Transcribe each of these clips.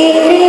It is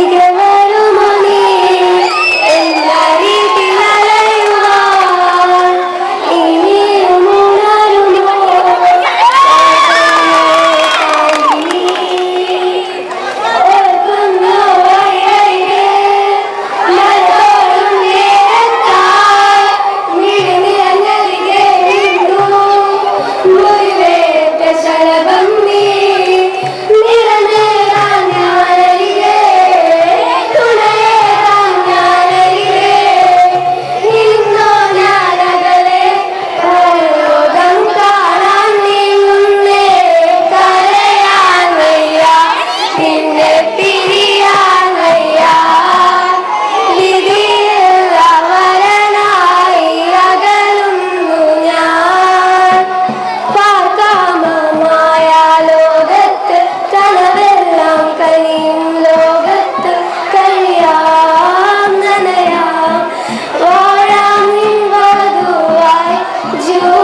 you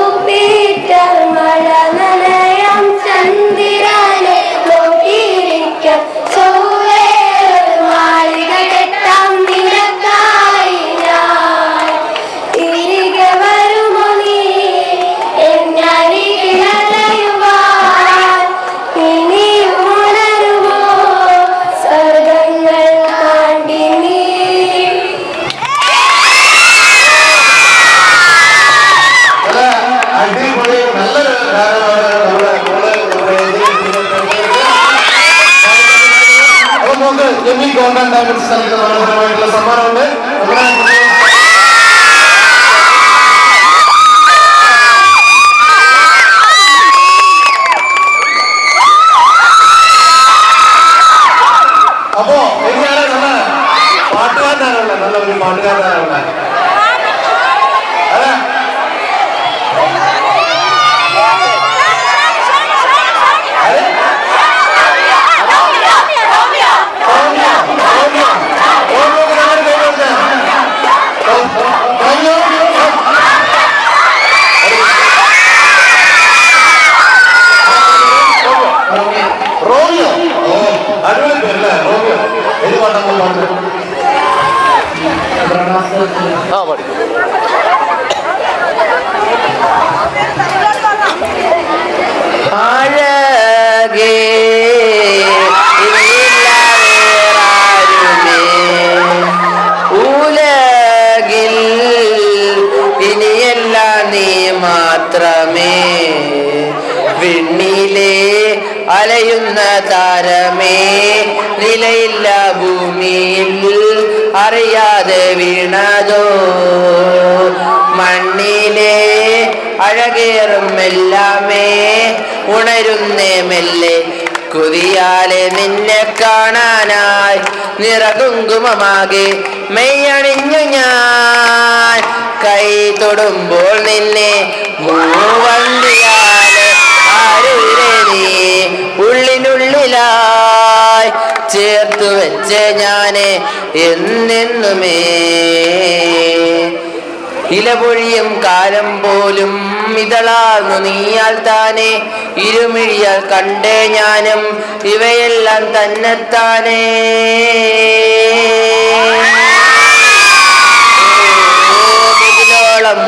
ಬೇಕಾಗಿತ್ತು sir ಇದು നിലയില്ല ഭൂമിയിൽ അറിയാതെ വീണതോ? മണ്ണിലെ അഴകേറും എല്ലാമേ ഉണരുന്നേ മെല്ലെ. കുതിയാലെ നിന്നെ കാണാനായി നിറകുങ്കുമമാകെ മെയ്യണിഞ്ഞു ഞാൻ. കൈ തൊടുമ്പോൾ നിന്നെ മൂവന്തിയാലെ ചേർത്തു വെച്ച് ഞാൻ എന്നെന്നുമേ ഇലപൊഴിയും കാലം പോലും ഇതളാർന്നു നീയാൽ താനെ ഇരുമിഴിയാൽ കണ്ടേ ഞാനും ഇവയെല്ലാം തന്നെത്താനേ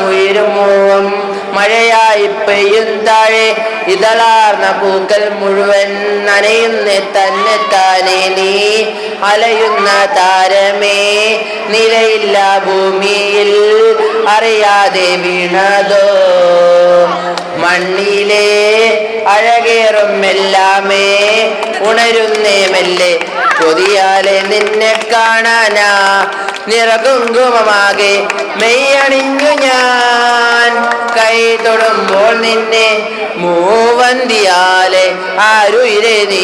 ഉയരുമോവം മഴയായി പെയ്യും താഴെ. ഇതളാർന്ന പൂക്കൾ മുഴുവൻ നനയുന്ന തന്നെ താനെ നീ. അലയുന്ന താരമേ നിലയില്ല ഭൂമിയിൽ അറിയാതെ വീണതോ? മണ്ണിലെ അഴകേറും എല്ലാമേ ഉണരുന്നേ മെല്ലെ നിന്നെ കാണാനാ നിറകുങ്കുമമാകെ മെയ്യണിഞ്ഞു ഞാൻ. കൈ തൊടുമ്പോൾ നിന്നെ മൂവന്തിയാലെ ആരുയിരെ നീ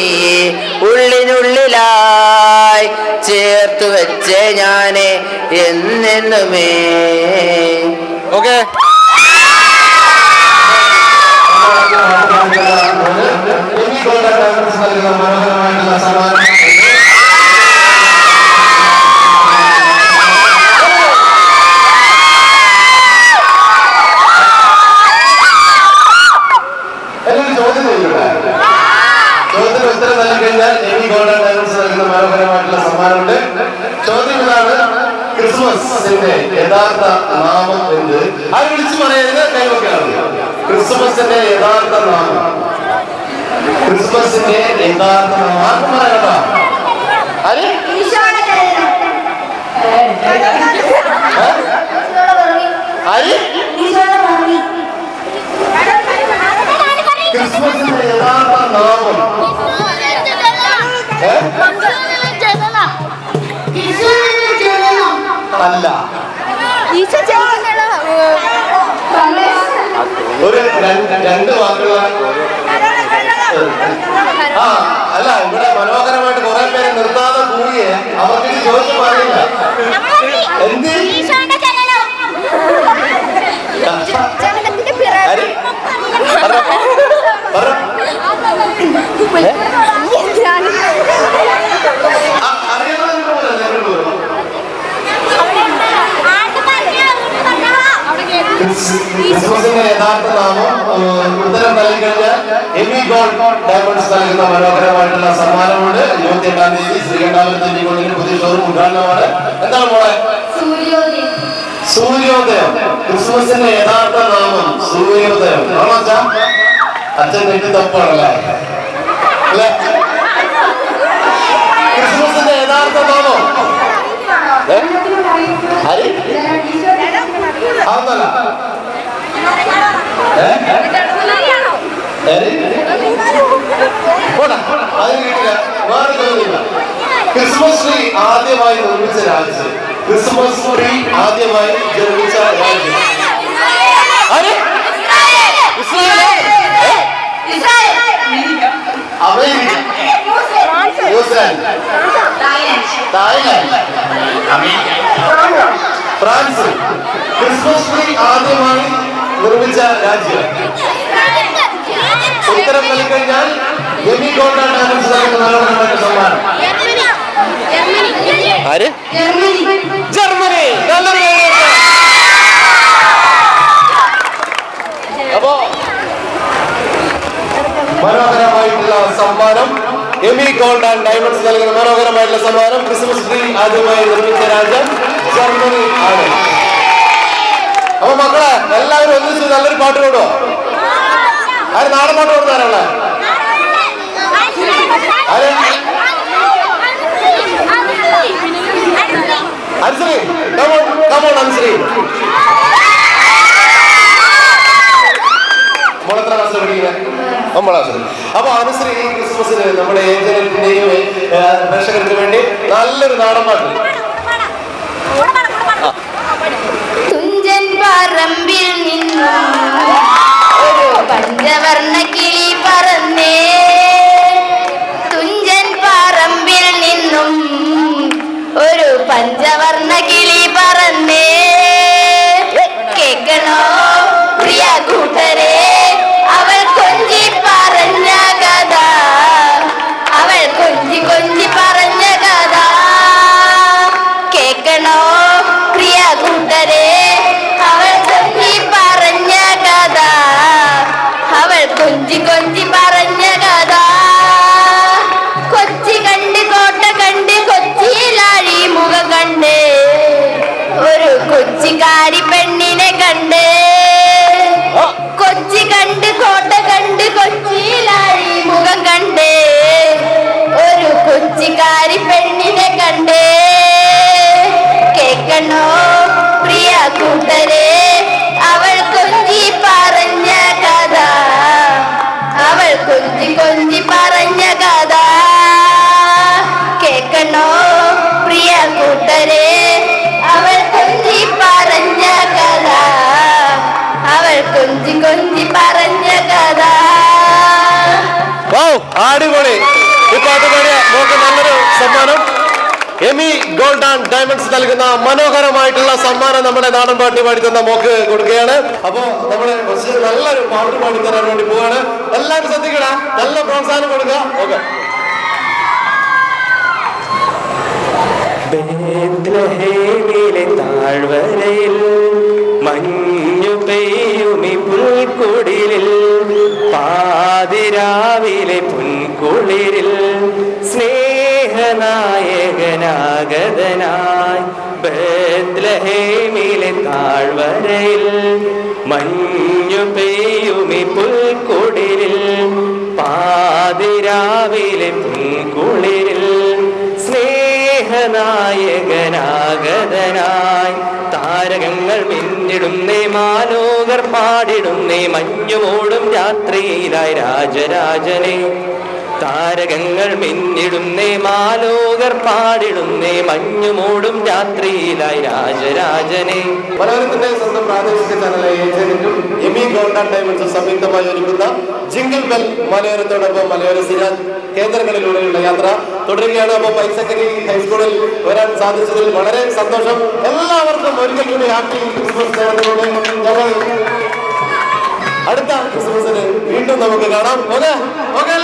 ഉള്ളിനുള്ളിലായി ചേർത്തു വെച്ചേ ഞാനേ എന്നെന്നുമേ. ഓക്കെ മനോഹരമായിട്ടുള്ള എമി ഗോൾഡൻ ഡയമണ്ട്സ് നൽകുന്ന മനോഹരമായിട്ടുള്ള സമ്മാനം എല്ലാവരും ചോദ്യം ചോദിക്കട്ടെ ചോദ്യത്തിന് ഉത്തരം നൽകി കഴിഞ്ഞാൽ എമി ഗോൾഡൻ ഡയമണ്ട്സ് നൽകുന്ന മനോഹരമായിട്ടുള്ള സമ്മാനമുണ്ട് ചോദ്യം ഇതാണ് ക്രിസ്മസിന്റെ യഥാർത്ഥ നാമം എന്ത് അത് വിളിച്ചു പറയരുത് കൈവക്കാണ് ക്രിസ്മസിന്റെ യഥാർത്ഥ നാമം ക്രിസ്മസിന്റെ യഥാർത്ഥ നാമം ആർക്കും പറയണ്ട പിറവി. ക്രിസ്മസിന്റെ യഥാർത്ഥ നാമം. അല്ല. ഈശോ രണ്ട് വാക്കുകളാണ് ആ അല്ല ഇവിടെ മനോഹരമായിട്ട് കുറെ പേര് നിർത്താതെ കൂടിയേ അവർക്ക് ചോദിച്ചു പാടില്ല എന്ത്. പറ. പറ. ആ, അറിയാവുന്നവർക്ക് പോലെ നിങ്ങോട്ട് വരൂ. ക്രിസ്- ക്രിസ്മസിന്റെ യഥാർത്ഥ നാമം ഏഹ്, ഉത്തരം നൽകി കഴിഞ്ഞാൽ എമി ഗോൾഡ് ഡയമണ്ട്സ് നൽകുന്ന മനോഹരമായിട്ടുള്ള സമ്മാനമുണ്ട് ഇരുപത്തി കൊണ്ടിന് പുതിയ ഷോറൂം ഉദ്ഘാടനമാണ് എന്താണ് മോളെ സൂര്യോദയം. ക്രിസ്മസിന്റെ യഥാർത്ഥ നാമം സൂര്യോദയം. അച്ഛൻ നെറ്റി തപ്പാണല്ലേ? അല്ലേ? ക്രിസ്മസിന്റെ യഥാർത്ഥ നാമം. അതല്ല ആര്? ക്രിസ്മസ് ട്രീ ആദ്യമായി നിർമ്മിച്ച രാജ്യം. ക്രിസ്മസ് ട്രീ ആദ്യമായി നിർമ്മിച്ച രാജ്യം. ഫ്രാൻസ്. ക്രിസ്മസ് ട്രീ ആദ്യമായി നിർമ്മിച്ച രാജ്യം. ഉത്തരം നൽകിക്കഴിഞ്ഞാൽ എമി ഗോൾഡ് ഡയമണ്ട്സ് നൽകുന്ന മനോഹരമായ സമ്മാനം. ആര്? ജർമ്മനി. അപ്പോ മനോഹരമായിട്ടുള്ള സമ്മാനം എമി ഗോൾഡ് ആൻഡ് ഡയമണ്ട്സ് നൽകുന്ന മനോഹരമായിട്ടുള്ള സമ്മാനം ക്രിസ്മസ് ട്രീ ആദ്യമായി നിർമ്മിച്ച രാജ്യം ജർമ്മനി ആണ്. അപ്പൊ മക്കളെ എല്ലാവരും ഒന്നിച്ച് നല്ലൊരു പാട്ട് പാടുവോ? ആര് നാടൻ പാട്ട് പാടുന്നാരല്ലേ ആരെ? കമോൺ അനുശ്രീ മോളെത്ര ക്ലാസ്സിൽ പഠിക്കുന്നത് ഒമ്പതാം ക്ലാസ്സിൽ അപ്പൊ അനുശ്രീ ഈ ക്രിസ്മസിന് നമ്മുടെ ഏജന്റിന്റെയും പ്രേക്ഷകർക്ക് വേണ്ടി നല്ലൊരു നാടൻ പാട്ട്. തുഞ്ചൻ പറമ്പിൽ നിന്നും പഞ്ചവർണ കിളി പറന്നേ. എമി ഗോൾഡ് ആൻഡ് ഡയമണ്ട്സ് നൽകുന്ന മനോഹരമായിട്ടുള്ള സമ്മാനം നമ്മുടെ നാടൻ പാട്ട് പാടി തന്ന മോക്ക് കൊടുക്കുകയാണ്. അപ്പോ നമ്മൾ കുറച്ച് നല്ലൊരു പാട്ട് പാടി തരാൻ വേണ്ടി പോവാണ്. എല്ലാവരും ശ്രദ്ധിക്കണ നല്ല പ്രോത്സാഹനം കൊടുക്കുക ഓക്കെ. ബേത്ലഹേമിലെ താഴ്വരയിൽ മഞ്ഞു പെയ്യുമി പുൽക്കുടിലിൽ പാതിരാവിലെ പുൻകുളിരിൽ സ്നേഹനായകനാഗതനായി ബേത്ലഹേമിലെ താഴ്വരയിൽ മഞ്ഞു പെയ്യുമി പുൽക്കുടിലിൽ പാതിരാവിലെ പുൽക്കുളിരിൽ സ്നേഹനായകനാഗതനായി താരകങ്ങൾ പിന്നിടുന്നേ മാലോകർ പാടിടുന്നേ മഞ്ഞുമോടും രാത്രിയിലായി രാജരാജനെ താരകങ്ങൾ മിന്നിടുന്നേ മാലോകർ പാടിടുന്നേ മഞ്ഞുമൂടും രാത്രിയിലായി രാജരാജനെ. മലയാളത്തിന്റെ സ്വന്തം പ്രാദേശിക ചാനലായ എമി ഗോൾഡ് ഡയമണ്ട്സ് സംയുക്തമായി ഒരുക്കുന്ന ജിംഗിൾ ബെൽ മലയോരത്തോടൊപ്പം മലയോര സിരാജ് കേന്ദ്രങ്ങളിലൂടെയുള്ള യാത്ര തുടരുകയാണ്. അപ്പോൾ സെക്കൻഡറി ഹൈസ്കൂളിൽ വരാൻ സാധിച്ചതിൽ വളരെ സന്തോഷം. എല്ലാവർക്കും ഒരിക്കൽ കൂടി ഹാപ്പി ക്രിസ്മസ് നേർന്നുകൊണ്ട് അടുത്ത ക്രിസ്മസിന് വീണ്ടും നമുക്ക് കാണാം. Okay okay